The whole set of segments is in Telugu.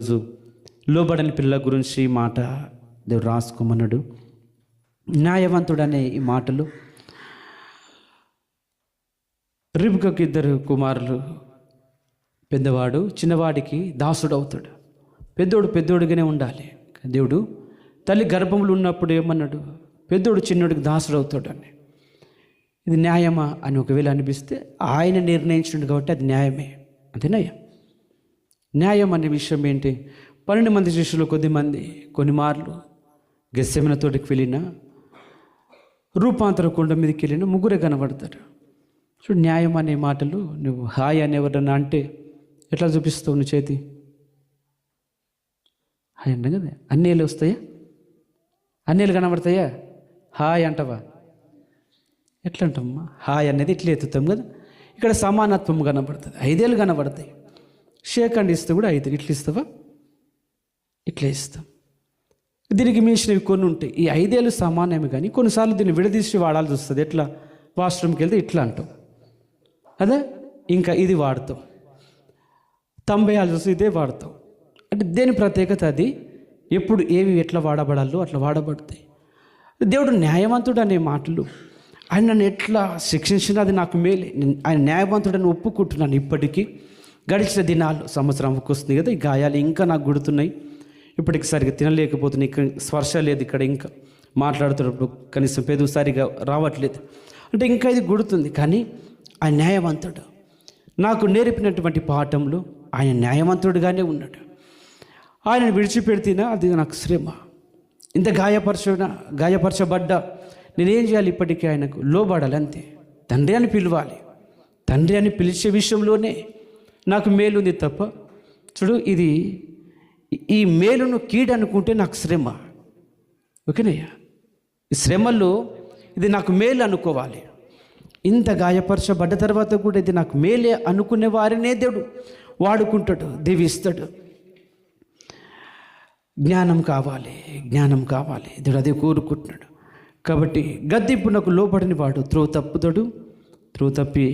రోజు లోబడని పిల్లల గురించి ఈ మాట దేవుడు రాసుకోమన్నాడు. న్యాయవంతుడు అనే ఈ మాటలు. రిబ్కకు ఇద్దరు కుమారులు. పెద్దవాడు చిన్నవాడికి దాసుడు అవుతాడు పెద్దోడు పెద్దోడిగానే ఉండాలి. దేవుడు తల్లి గర్భంలో ఉన్నప్పుడు ఏమన్నాడు? పెద్దోడు చిన్నోడికి దాసుడు అవుతాడు అని ఇది న్యాయమా అని ఒకవేళ అనిపిస్తే ఆయన నిర్ణయించినట్టు కాబట్టి అది న్యాయమే. అంతేనయ్యా న్యాయం అనే విషయం ఏంటి? పన్నెండు మంది శిష్యులు కొద్ది మంది కొన్ని మార్లు గెస్సెమిన తోటికి వెళ్ళిన రూపాంతర కొండ మీదకి వెళ్ళిన ముగ్గురే కనబడతారు. చూడు న్యాయం అనే మాటలు నువ్వు హాయ్ అని ఎవరన్నా అంటే ఎట్లా చూపిస్తావు నువ్వు చేతి? హాయ్ అంట కదా అన్నేళ్ళు వస్తాయా? అన్నీలు కనబడతాయా? హాయ్ అంటవా? ఎట్లా అంటామమ్మా హాయ్ అనేది ఇట్లా ఎత్తుతాం కదా. ఇక్కడ సమానత్వం కనబడుతుంది ఐదేళ్ళు కనబడతాయి. షేక్ అండ్ ఇస్తే కూడా ఐదు ఇట్లా ఇస్తావా? ఇట్లా ఇస్తాం. దీనికి మించినవి కొన్ని ఉంటాయి. ఈ ఐదేళ్ళు సామాన్యమే కానీ కొన్నిసార్లు దీన్ని విడదీసి వాడాల్సి వస్తుంది. ఎట్లా? వాష్రూమ్కి వెళ్తే ఇట్లా అంటాం. అదే? ఇంకా ఇది వాడతాం. తంబేయాల్సి వస్తే ఇదే వాడతాం. అంటే దేని ప్రత్యేకత అది? ఎప్పుడు ఏవి ఎట్లా వాడబడాలో అట్లా వాడబడతాయి. దేవుడు న్యాయవంతుడు అనే మాటలు. ఆయన నన్ను ఎట్లా శిక్షించినా అది నాకు మేలే. ఆయన న్యాయవంతుడని ఒప్పుకుంటున్నాను ఇప్పటికీ. గడిచిన దినాలు సంవత్సరం వస్తుంది కదా ఈ గాయాలు ఇంకా నాకు గుడుతున్నాయి ఇప్పటికి సరిగ్గా తినలేకపోతున్నాయి ఇక్కడ స్పర్శ లేదు ఇక్కడ ఇంకా. మాట్లాడుతున్నప్పుడు కనీసం పెదవు సరిగా రావట్లేదు. అంటే ఇంకా ఇది గుడుతుంది కానీ ఆయన న్యాయవంతుడు. నాకు నేర్పినటువంటి పాఠంలో ఆయన న్యాయవంతుడుగానే ఉన్నాడు. ఆయనను విడిచిపెడితేనా అది నాకు శ్రమ. ఇంత గాయపరచన గాయపరచబడ్డా నేనేం చేయాలి ఇప్పటికీ ఆయనకు? లోబడాలి అంతే. తండ్రి అని పిలవాలి. తండ్రి అని పిలిచే విషయంలోనే నాకు మేలుంది తప్ప చూడు ఇది ఈ మేలును కీడు అనుకుంటే నాకు శ్రమ. ఓకేనయ్యా ఈ శ్రమలో ఇది నాకు మేలు అనుకోవాలి. ఇంత గాయపరచబడ్డ తర్వాత కూడా ఇది నాకు మేలే అనుకునే వారినే దేవుడు వాడుకుంటాడు దీవిస్తాడు. జ్ఞానం కావాలి జ్ఞానం కావాలి. దేవుడు అదే కోరుకుంటున్నాడు. కాబట్టి గద్దెంపునకు లోబడిన వాడు త్రో తప్పుతాడు త్రో తప్పి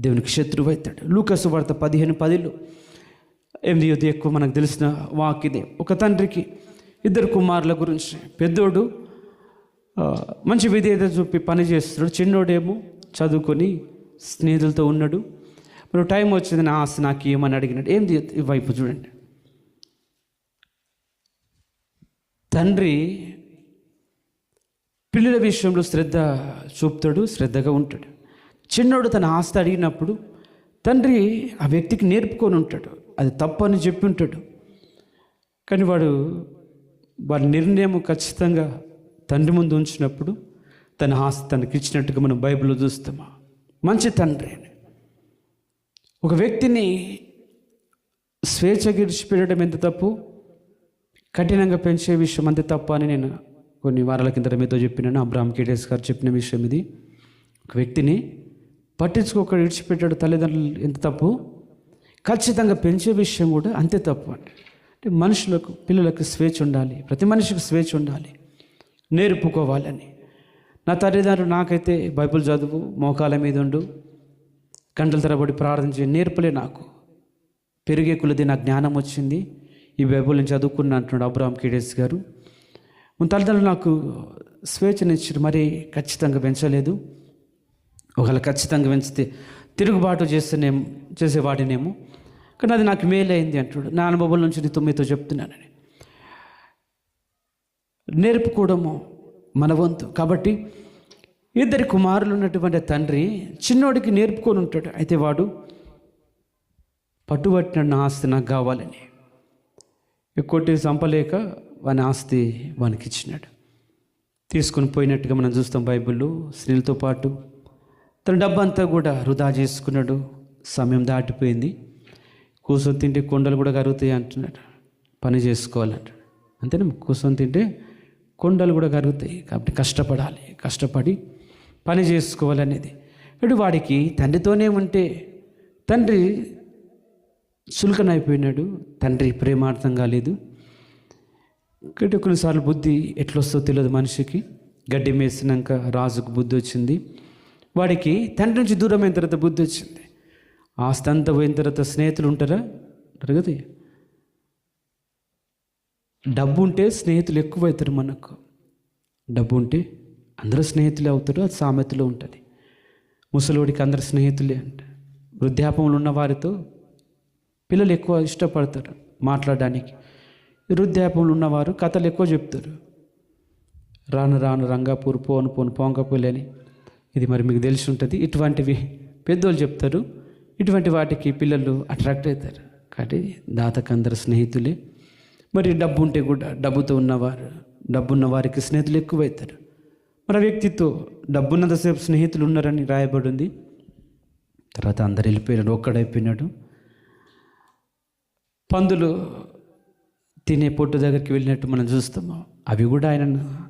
దేవునికి శత్రువు అవుతాడు. లూకసు వార్త పదిహేను పదిలో ఎనిమిది ఎక్కువ మనకు తెలిసిన వాకిదే ఒక తండ్రికి ఇద్దరు కుమారుల గురించి. పెద్దోడు మంచి విధేయత చూపి పని చేస్తున్నాడు. చిన్నోడేమో చదువుకొని స్నేహితులతో ఉన్నాడు. మరి టైం వచ్చింది నా నాకు ఏమని అడిగినాడు. ఏం ఈ వైపు చూడండి. తండ్రి పిల్లల విషయంలో శ్రద్ధ చూపుతాడు శ్రద్ధగా ఉంటాడు. చిన్నోడు తన ఆస్తి అడిగినప్పుడు తండ్రి ఆ వ్యక్తికి నేర్పుకొని ఉంటాడు అది తప్పు అని చెప్పి ఉంటాడు. కానీ వాడు వాడి నిర్ణయం ఖచ్చితంగా తండ్రి ముందు ఉంచినప్పుడు తన ఆస్తి తనకి ఇచ్చినట్టుగా మనం బైబిల్లో చూస్తామా? మంచి తండ్రి అని. ఒక వ్యక్తిని స్వేచ్ఛ విడిచిపెట్టడం ఎంత తప్పు? కఠినంగా పెంచే విషయం అంతే తప్ప అని నేను కొన్ని వారాల కింద మీతో చెప్పినాను. అబ్రామ్ కేటేస్ గారు చెప్పిన విషయం ఇది. ఒక వ్యక్తిని పట్టించుకోక విడిచిపెట్టాడు తల్లిదండ్రులు ఎంత తప్పు? ఖచ్చితంగా పెంచే విషయం కూడా అంతే తప్పు అండి అంటే మనుషులకు పిల్లలకు స్వేచ్ఛ ఉండాలి. ప్రతి మనిషికి స్వేచ్ఛ ఉండాలి. నేర్పుకోవాలని. నా తల్లిదండ్రులు నాకైతే బైబిల్ చదువు మోకాల మీద ఉండు గంటల తరబడి చేయ నేర్పలే నాకు. పెరిగే కొలది నా జ్ఞానం వచ్చింది. ఈ బైబుల్ నేను చదువుకున్నా అంటున్నాడు అబ్రాహం కేడేస్ గారు. తల్లిదండ్రులు నాకు స్వేచ్ఛనిచ్చారు మరి ఖచ్చితంగా పెంచలేదు. ఒకవేళ ఖచ్చితంగా పెంచితే తిరుగుబాటు చేస్తేనేమో చేసేవాడినేమో. కానీ అది నాకు మేలైంది అంటాడు. నా అనుభవం నుంచి నేను తొమ్మిదితో చెప్తున్నానని. నేర్పుకోవడము మన వంతు. కాబట్టి ఇద్దరి కుమారులు ఉన్నటువంటి తండ్రి చిన్నోడికి నేర్పుకొని ఉంటాడు. అయితే వాడు పట్టుబట్టిన నా ఆస్తి నాకు కావాలని. కొట్టి చంపలేక వాని ఆస్తి వానికి ఇచ్చినాడు. తీసుకొని పోయినట్టుగా మనం చూస్తాం బైబిల్లో స్త్రీలతో పాటు తన డబ్బంతా కూడా వృధా చేసుకున్నాడు. సమయం దాటిపోయింది. కూర్చొని తింటే కొండలు కూడా కరుగుతాయి అంటున్నాడు. పని చేసుకోవాలంట. అంతేనా? కూర్చొని తింటే కొండలు కూడా కరుగుతాయి కాబట్టి కష్టపడాలి కష్టపడి పని చేసుకోవాలనేది. ఇప్పుడు వాడికి తండ్రితోనే ఉంటే తండ్రి చులకనైపోయినాడు. తండ్రి ప్రేమార్థం కాలేదు కాబట్టి కొన్నిసార్లు బుద్ధి ఎట్లొస్తో తెలియదు మనిషికి. గడ్డి మేసినాక రాజుకు బుద్ధి వచ్చింది. వాడికి తండ్రి నుంచి దూరం అయిన తర్వాత బుద్ధి వచ్చింది. ఆస్తి అంతా పోయిన తర్వాత స్నేహితులు ఉంటారా? ఉంటారు కదా. డబ్బు ఉంటే స్నేహితులు ఎక్కువ అవుతారు మనకు. డబ్బు ఉంటే అందరూ స్నేహితులే అవుతారు అది సామెతలో ఉంటుంది. ముసలోడికి అందరు స్నేహితులే అంట. వృద్ధాపంలో ఉన్న వారితో పిల్లలు ఎక్కువ ఇష్టపడతారు మాట్లాడడానికి. వృద్ధాపంలో ఉన్నవారు కథలు ఎక్కువ చెప్తారు. రాను రాను రంగాపూర్ పోను పోను పొంగపూలని అని. ఇది మరి మీకు తెలిసి ఉంటుంది. ఇటువంటివి పెద్దోళ్ళు చెప్తారు. ఇటువంటి వాటికి పిల్లలు అట్రాక్ట్ అవుతారు. కాబట్టి దాతకు అందరు స్నేహితులే. మరి డబ్బు ఉంటే కూడా డబ్బుతో ఉన్నవారు డబ్బు వారికి స్నేహితులు ఎక్కువైతారు. మరి ఆ వ్యక్తితో డబ్బున్నంతసేపు స్నేహితులు ఉన్నారని రాయబడింది. తర్వాత అందరు వెళ్ళిపోయినాడు ఒక్కడైపోయినాడు. పందులు తినే పొట్టు దగ్గరికి వెళ్ళినట్టు మనం చూస్తాము. అవి కూడా ఆయనను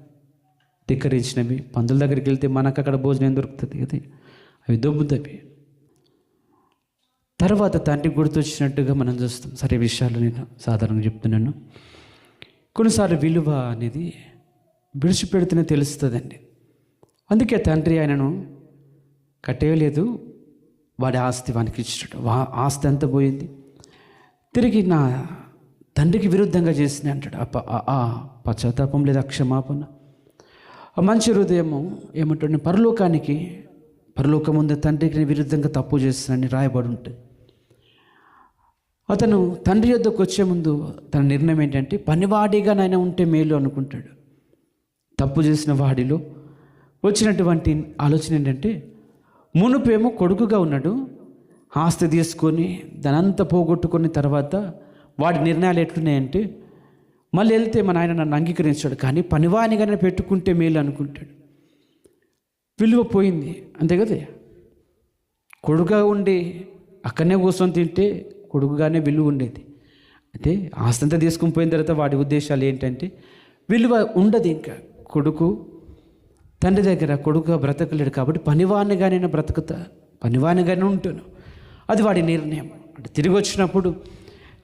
ధిక్కరించినవి పందుల దగ్గరికి వెళ్తే మనకు అక్కడ భోజనం దొరుకుతుంది కదా. అవి దొబ్బుతవి తర్వాత తండ్రి గుర్తొచ్చినట్టుగా మనం చూస్తాం. సరే విషయాలు నేను సాధారణంగా చెప్తున్నాను. కొన్నిసార్లు విలువ అనేది విడిచిపెడితేనే తెలుస్తుందండి. అందుకే తండ్రి ఆయనను కట్టేయలేదు. వాడి ఆస్తి వానికి ఇచ్చినట్టు వా ఆస్తి ఎంత పోయింది? తిరిగి నా తండ్రికి విరుద్ధంగా చేసిన అంటాడు. ఆ- ఆ పశ్చాత్తాపం లేదా క్షమాపణ? మంచి హృదయము ఏమంటాడు? పరలోకానికి పరలోకం ఉంది తండ్రికి నేను విరుద్ధంగా తప్పు చేస్తానని రాయబడి ఉంటుంది అతను తండ్రి యొద్దకు వచ్చే ముందు తన నిర్ణయం ఏంటంటే పనివాడిగా నాయన ఉంటే మేలు అనుకుంటాడు. తప్పు చేసిన వాడిలో వచ్చినటువంటి ఆలోచన ఏంటంటే మునుపేమో కొడుకుగా ఉన్నాడు ఆస్తి తీసుకొని దానంతా పోగొట్టుకున్న తర్వాత వాడి నిర్ణయాలు ఎట్లున్నాయంటే మళ్ళీ వెళ్తే మన ఆయన నన్ను అంగీకరించాడు కానీ పనివానిగానే పెట్టుకుంటే మేలు అనుకుంటాడు. విలువ పోయింది అంతే కదా? కొడుగా ఉండి అక్కడనే కూర్చొని తింటే కొడుకుగానే విలువ ఉండేది. అయితే ఆస్తి తీసుకుని పోయిన తర్వాత వాడి ఉద్దేశాలు ఏంటంటే విలువ ఉండదు ఇంకా. కొడుకు తండ్రి దగ్గర కొడుకుగా బ్రతకలేడు కాబట్టి పనివానిగా నేను బ్రతుకుతా పనివానిగానే ఉంటాను. అది వాడి నిర్ణయం. అంటే తిరిగి వచ్చినప్పుడు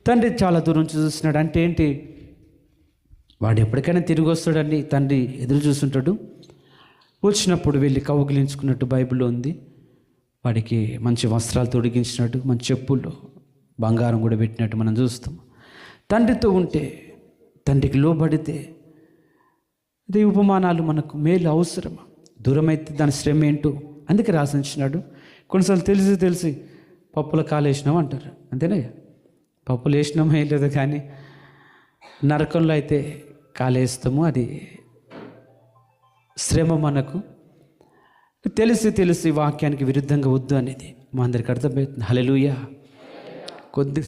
తండ్రి చాలా దూరం నుంచి చూస్తున్నాడు. అంటే ఏంటి? వాడు ఎప్పటికైనా తిరిగి వస్తాడని తండ్రి ఎదురు చూస్తుంటాడు. వచ్చినప్పుడు వెళ్ళి కౌగిలించుకున్నట్టు బైబిల్లో ఉంది. వాడికి మంచి వస్త్రాలు తొడిగించినట్టు మంచి చెప్పులు బంగారం కూడా పెట్టినట్టు మనం చూస్తాం. తండ్రితో ఉంటే తండ్రికి లోబడితే అదే ఉపమానాలు మనకు మేలు అవసరం దూరమైతే దాని శ్రమ ఏంటో అందుకే రాసించినాడు. కొన్నిసార్లు తెలిసి తెలిసి పప్పుల కాలు వేసినాం అంటారు. అంతేనా? పప్పులు వేసినామో లేదు కానీ నరకంలో అయితే కాలేస్తాము. అది శ్రమ మనకు. తెలిసి తెలిసి వాక్యానికి విరుద్ధంగా వద్దు అనేది మా అందరికి అర్థమవుతుంది. హలెలుయా కొద్ది